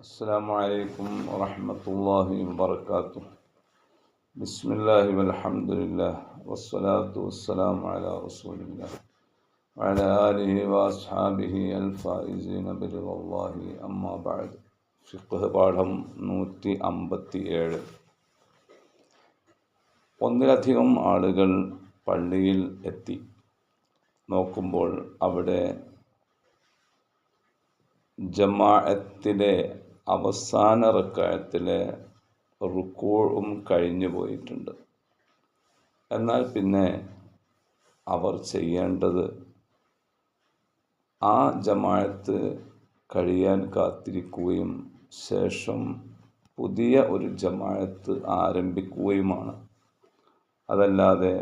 السلام عليكم ورحمة الله وبركاته بسم الله والحمد لله والصلاة والسلام على رسول الله وعلى آله وأصحابه الفائزين برضا الله أما بعد ഫിഖ് പാഠം നൂറ്റി അമ്പത്തി ഏഴ് ഒന്നിലധികം ആളുകൾ പള്ളിയിൽ എത്തി നോക്കുമ്പോൾ അവിടെ ജമാഅത്തിലെ അവസാന റക്കായത്തിലെ റുക്കോഴും കഴിഞ്ഞു പോയിട്ടുണ്ട്. എന്നാൽ പിന്നെ അവർ ചെയ്യേണ്ടത് ആ ജമാഅത്ത് കഴിയാൻ കാത്തിരിക്കുകയും ശേഷം പുതിയ ഒരു ജമാഅത്ത് ആരംഭിക്കുകയുമാണ്. അതല്ലാതെ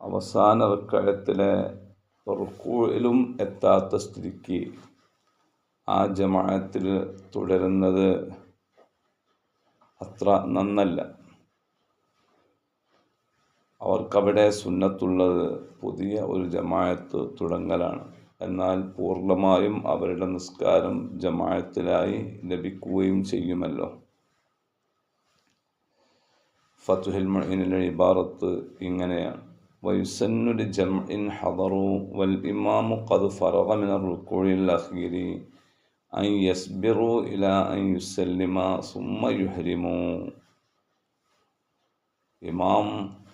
അവസാന റക്കായത്തിലെ റുക്കൂഴിലും എത്താത്ത സ്ഥിതിക്ക് ആ ജമാഅത്തിൽ തുടരുന്നത് അത്ര നന്നല്ല. അവർക്കവിടെ സുന്നത്തുള്ളത് പുതിയ ഒരു ജമാഅത്ത് തുടങ്ങലാണ്. എന്നാൽ പൂർണമായും അവരുടെ നിസ്കാരം ജമാഅത്തിലായി ലഭിക്കുകയും ചെയ്യുമല്ലോ. ഫത്തുഹിൽ മൊഹീനിലെ ഇബാറത്ത് ഇങ്ങനെയാണ്. ജം ഇൻ ഹദറു വൽ ഇമാമു ഖദ് ഫറഗ മിനർ റുക്കൂഇൽ അഖീരി അൻ യുസല്ലിമ ഇമാം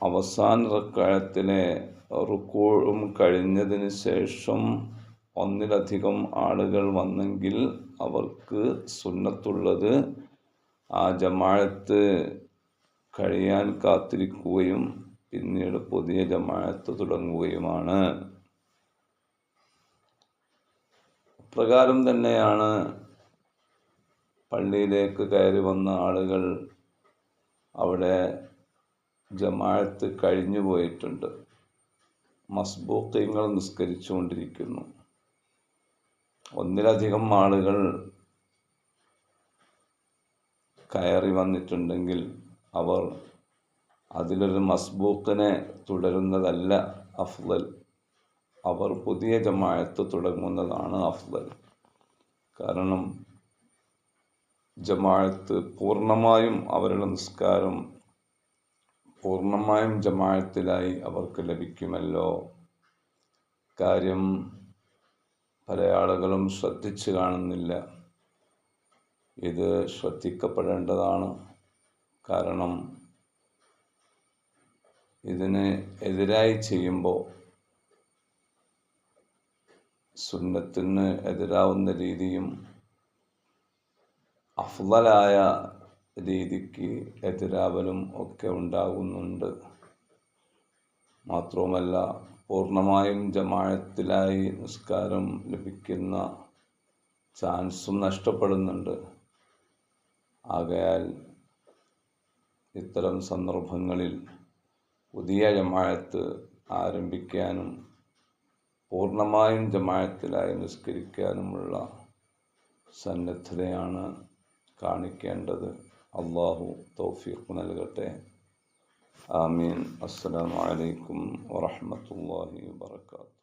അവസാന റക്കായത്തിലെ റുക്കോഴും കഴിഞ്ഞതിന് ശേഷം ഒന്നിലധികം ആളുകൾ വന്നെങ്കിൽ അവർക്ക് സുന്നത്തുള്ളത് ആ ജമാഴത്ത് കഴിയാൻ കാത്തിരിക്കുകയും പിന്നീട് പുതിയ ജമാഴത്ത് തുടങ്ങുകയുമാണ്. പ്രകാരം തന്നെയാണ് പള്ളിയിലേക്ക് കയറി വന്ന ആളുകൾ അവിടെ ജമാഴത്ത് കഴിഞ്ഞു പോയിട്ടുണ്ട്. മസ്ബൂക്കിങ്ങൾ നിസ്കരിച്ചുകൊണ്ടിരിക്കുന്നു. ഒന്നിലധികം ആളുകൾ കയറി വന്നിട്ടുണ്ടെങ്കിൽ അവർ അതിലൊരു മസ്ബൂക്കിനെ തുടരുന്നതല്ല അഫ്ലൽ അവർ പുതിയ ജമായത്ത് തുടങ്ങുന്നതാണ് അഫ്ദൽ. കാരണം ജമായത്ത് പൂർണമായും അവരുടെ നിസ്കാരം പൂർണമായും ജമായത്തിലായി അവർക്ക് ലഭിക്കുമല്ലോ. കാര്യം പല ആളുകളും ശ്രദ്ധിച്ചു കാണുന്നില്ല. ഇത് ശ്രദ്ധിക്കപ്പെടേണ്ടതാണ്. കാരണം ഇതിന് എതിരായി ചെയ്യുമ്പോൾ സുന്നത്തിന് എതിരാവുന്ന രീതിയും അഫ്ലലായ രീതിക്ക് എതിരാവലും ഒക്കെ ഉണ്ടാകുന്നുണ്ട് മാത്രവുമല്ല പൂർണമായും ജമാഴത്തിലായി നിസ്കാരം ലഭിക്കുന്ന ചാൻസും നഷ്ടപ്പെടുന്നുണ്ട്. ആകയാൽ ഇത്തരം സന്ദർഭങ്ങളിൽ പുതിയ ജമാഴത്ത് ആരംഭിക്കാനും പൂർണമായും ജമായത്തിലായി നിസ്കരിക്കാനുമുള്ള സന്നദ്ധതയാണ് കാണിക്കേണ്ടത്. അള്ളാഹു തൗഫീഖ് നൽകട്ടെ. ആമീൻ. അസ്സലാമലൈക്കും വറഹ്മത്തുള്ളാഹി വബറകാതുഹു.